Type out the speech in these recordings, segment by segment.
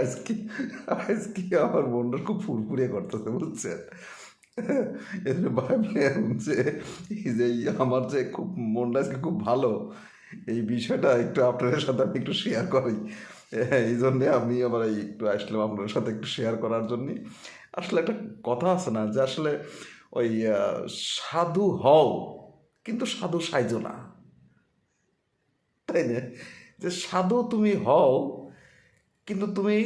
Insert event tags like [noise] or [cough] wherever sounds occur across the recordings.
আজকে আজকে আমার খুব ফুরফুরে করতেছে এর যে এই আমার যে খুব মনটা আজকে খুব ভালো, এই বিষয়টা একটু আপনাদের সাথে আমি একটু শেয়ার করি। এই জন্যে আমি আবার একটু আসলাম আপনাদের সাথে একটু শেয়ার করার জন্যে। আসলে একটা কথা আছে না, যে আসলে ওই সাধু হও, কিন্তু সাধু সাইজো না। তাই না? যে সাধু তুমি হও, কিন্তু তুমি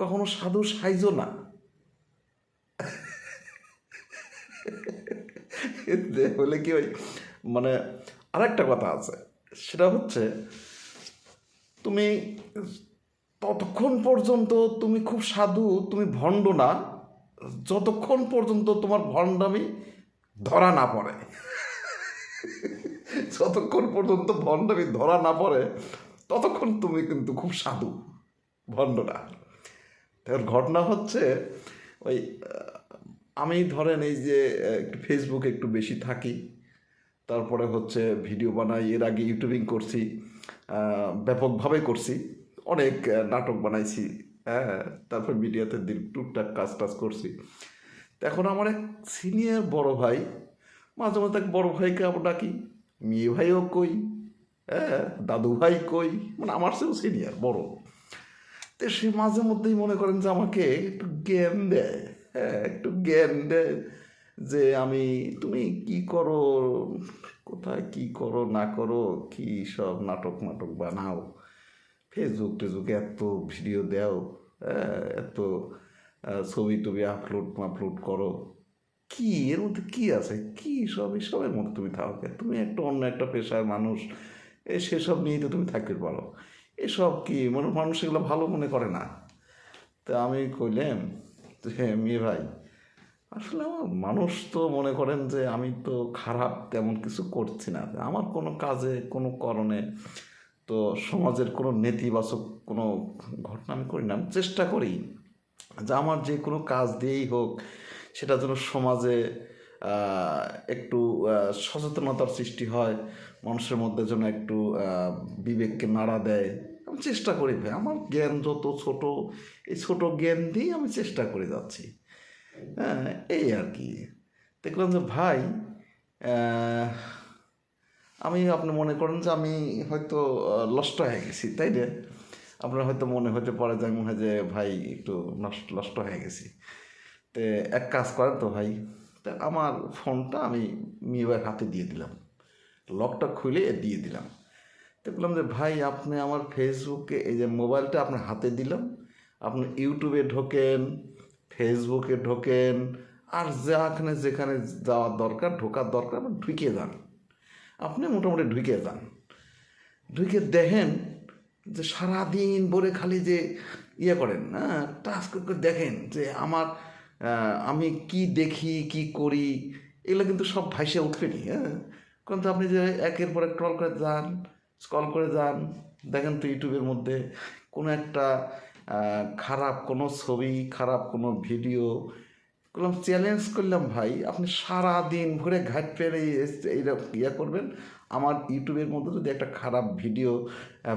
কখনো সাধু সাইজো না। হলে কি ওই মানে আরেকটা কথা আছে, সেটা হচ্ছে তুমি ততক্ষণ পর্যন্ত তুমি খুব সাধু, তুমি ভণ্ড না, যতক্ষণ পর্যন্ত তোমার ভণ্ডামি ধরা না পড়ে। যতক্ষণ পর্যন্ত ভণ্ডামি ধরা না পড়ে, ততক্ষণ তুমি কিন্তু খুব সাধু ভণ্ড না এর ঘটনা হচ্ছে, ওই আমি ধরেন এই যে, একটু ফেসবুকে একটু বেশি থাকি, তারপরে হচ্ছে ভিডিও বানাই, এর আগে ইউটিউবিং করছি ব্যাপকভাবে করছি, অনেক নাটক বানাইছি হ্যাঁ তারপর মিডিয়াতে টুকটাক কাজ টাজ করছি। এখন আমার এক সিনিয়র বড় ভাই, মাঝে মাঝে এক বড় ভাইকে আমরা ডাকি মেয়ে ভাইও কই? হ্যাঁ দাদু ভাই কই? মানে আমার চেয়েও সিনিয়র বড়। তো সে মাঝে মধ্যেই মনে করেন যে আমাকে একটু জ্ঞান দেয় হ্যাঁ একটু জ্ঞান দেয় যে আমি তুমি কি করো? কোথায় কি করো না করো? কি সব নাটক নাটক বানাও? ফেসবুক টেসবুক এত ভিডিও দাও হ্যাঁ, এত ছবি টবি আপলোড আপলোড করো। কি, এর মধ্যে কি আছে? কি সব এসবের মধ্যে তুমি থাকো তুমি একটা অন্য একটা পেশার মানুষ, এ সেসব নিয়েই তো তুমি থাকতে পারো। এসব কি মানে মানুষ এগুলো ভালো মনে করে না। তা আমি কইলাম যে, মেয়ে ভাই, আসলে আমার মানুষ তো মনে করেন যে আমি তো খারাপ তেমন কিছু করছি না। আমার কোনো কাজে, কোনো কারণে তো সমাজের কোনো নেতিবাচক কোনো ঘটনা আমি করি না। চেষ্টা করি যে আমার যে কোনো কাজ দিয়েই হোক সেটা যেন সমাজে একটু সচেতনতার সৃষ্টি হয়, মানুষের মধ্যে যেন একটু বিবেককে নাড়া দেয়। আমি চেষ্টা করি ভাই, আমার জ্ঞান যত ছোট, এই ছোট জ্ঞান দিয়েই আমি চেষ্টা করে যাচ্ছি। হ্যাঁ এই আর কি। দেখলাম যে ভাই আমি, আপনি মনে করেন যে আমি হয়তো নষ্ট হয়ে গেছি, তাই না? আপনার হয়তো মনে হতে পারে যে মনে হয় যে ভাই একটু নষ্ট নষ্ট হয়ে গেছি। তো এক কাজ করেন তো ভাই, তা আমার ফোনটা আমি মেয়ে হাতে দিয়ে দিলাম। লকটা খুলে দিয়ে দিলাম। তো বললাম যে, ভাই, আপনি আমার ফেসবুকে, এই যে মোবাইলটা আপনার হাতে দিলাম, আপনি ইউটিউবে ঢোকেন, ফেসবুকে ঢোকেন, আর যেখানে যেখানে যাওয়ার দরকার, ঢোকার দরকার, আপনি ঢুকে যান। আপনি মোটামুটি ঢুকে যান। ঢুকে দেখেন যে সারাদিন ভরে খালি যে ইয়ে করেন হ্যাঁ টাস্ক করে দেখেন যে আমার আমি কি দেখি, কি করি, এগুলো কিন্তু সব ভাইসে উঠবেনি হ্যাঁ? কিন্তু আপনি যে একের পর এক ট্রল করে যান স্কল করে যান, দেখেন তো ইউটিউবের মধ্যে কোনো একটা খারাপ কোনো ছবি, খারাপ কোনো ভিডিও করলাম চ্যালেঞ্জ করলাম ভাই, আপনি সারা দিন ঘুরে ঘাট পেরে এইরকম ইয়ে করবেন, আমার ইউটিউবের মধ্যে যদি একটা খারাপ ভিডিও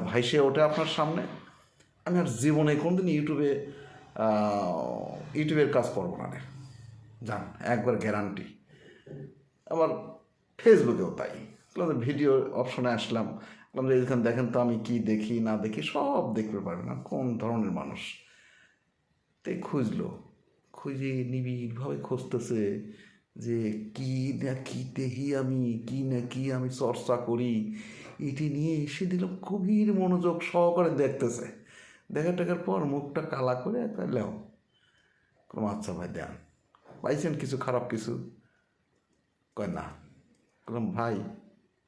ভাইসে ওঠে আপনার সামনে, আমি আর জীবনে কোনোদিন ইউটিউবে ইউটিউবের কাজ করব না রে। জান একবার গ্যারান্টি আবার ফেসবুকেও তাই। ভিডিও অপশনে আসলাম। বললাম দেখেন তো আমি কি দেখি, না দেখি, সব দেখতে পারবেন। না কোন ধরনের মানুষ? তাই খুঁজলো। খুঁজে নিবিড়ভাবে খুঁজতেছে যে কি না কি দেখি আমি, কি না কি আমি চর্চা করি। এটি নিয়ে এসে দিলাম গভীর মনোযোগ সহকারে দেখতেছে। দেখা টেকার পর মুখটা কালা করে একটা লেও, কোনো আচ্ছা ভাই দেন। পাইছেন কিছু, খারাপ কিছু? কয় না। বললাম ভাই,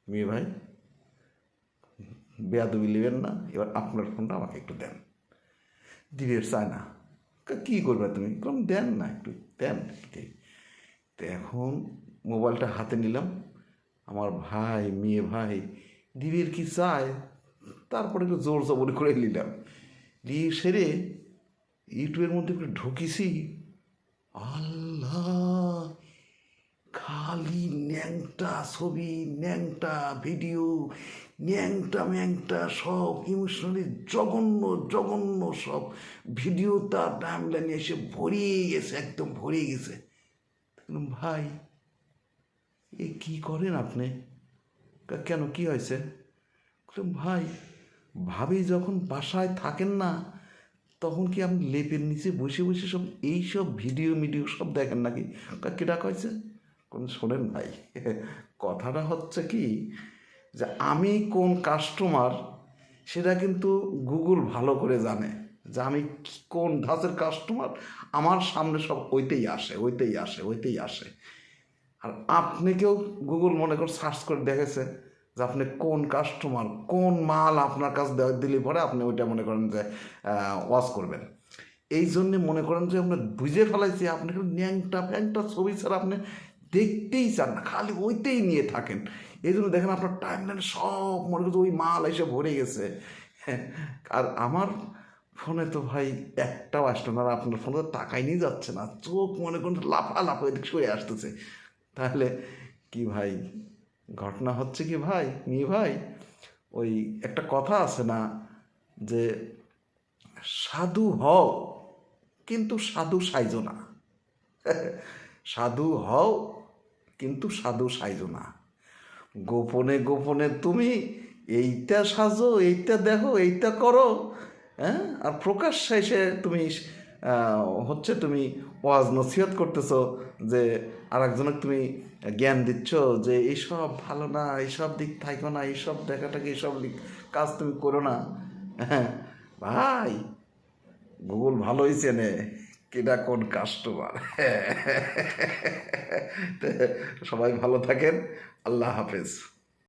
মেয়ে ভাই, বেয়াদবি নেবেন না, এবার আপনার ফোনটা আমাকে একটু দেন। দিবের চায় না। কা- করবে তুমি? বললাম দেন না একটু, দেন এখন মোবাইলটা হাতে নিলাম। আমার ভাই, মেয়ে ভাই, দিদির কি চায়? তারপরে একটু জোর জবরি করে নিলাম। নিয়ে সেরে ইউটিউবের মধ্যে একটু ঢুকিছি। আল্লাহ, খালি ন্যাংটা ছবি, ন্যাংটা ভিডিও, ন্যাংটা ম্যাংটা সব ইমোশনালি জঘন্য জঘন্য সব ভিডিও তার টাইম লাইনে এসে ভরিয়ে গেছে, একদম ভরিয়ে গেছে। ভাই, এ কি করেন আপনি? কেন কি হয়েছে? ভাই ভাবি যখন বাসায় থাকেন না, তখন কি আপনি লেপের নিচে বসে বসে সব এই সব ভিডিও মিডিও সব দেখেন নাকি? কেটা কয়েছে কোন শোনেন ভাই, কথাটা হচ্ছে কি যে আমি কোন কাস্টমার সেটা কিন্তু গুগল ভালো করে জানে যে আমি কোন ধাঁচের কাস্টমার আমার সামনে সব ওইতেই আসে ওইতেই আসে ওইতেই আসে। আর আপনিকেও গুগল মনে করে সার্চ করে দেখেছে যে আপনি কোন কাস্টমার কোন মাল আপনার কাছে দিলে পরে আপনি ওইটা মনে করেন যে ওয়াশ করবেন। এই জন্যে মনে করেন যে আপনার বুঝে ফেলাইছি, আপনি ন্যাংটা ফ্যাংটা ছবি ছাড়া আপনি দেখতেই চান না, খালি ওইতেই নিয়ে থাকেন। এই জন্য দেখেন আপনার টাইম লাইনে সব মনে করছে ওই মাল এসে ভরে গেছে। আর আমার ফোনে তো ভাই একটাও আসলো না আপনার ফোনে তো টাকাই নিয়ে যাচ্ছে না, চোখ মনে করেন লাফা লাফা এদিক সরে আসতেছে। তাহলে কি ভাই? ঘটনা হচ্ছে কি ভাই? মি ভাই, ওই একটা কথা আছে না যে সাধু হও কিন্তু সাধু সাইজো না। [laughs] সাধু হও কিন্তু সাধু সাইজো না। গোপনে গোপনে তুমি এইটা সাজো, এইটা দেখো, এইটা করো হ্যাঁ? আর প্রকাশ্যে এসে তুমি হচ্ছে তুমি ওয়াজ নসিহত করতেছো যে আর একজনকে তুমি জ্ঞান দিচ্ছ যে এইসব ভালো না, এইসব দিক থাইকো না, এইসব দেখাটাকে, এইসব কাজ তুমি করো না। হ্যাঁ ভাই, গুগল ভালোই চেনে কেটা কোন কাস্টমার সবাই ভালো থাকেন, আল্লাহ হাফেজ।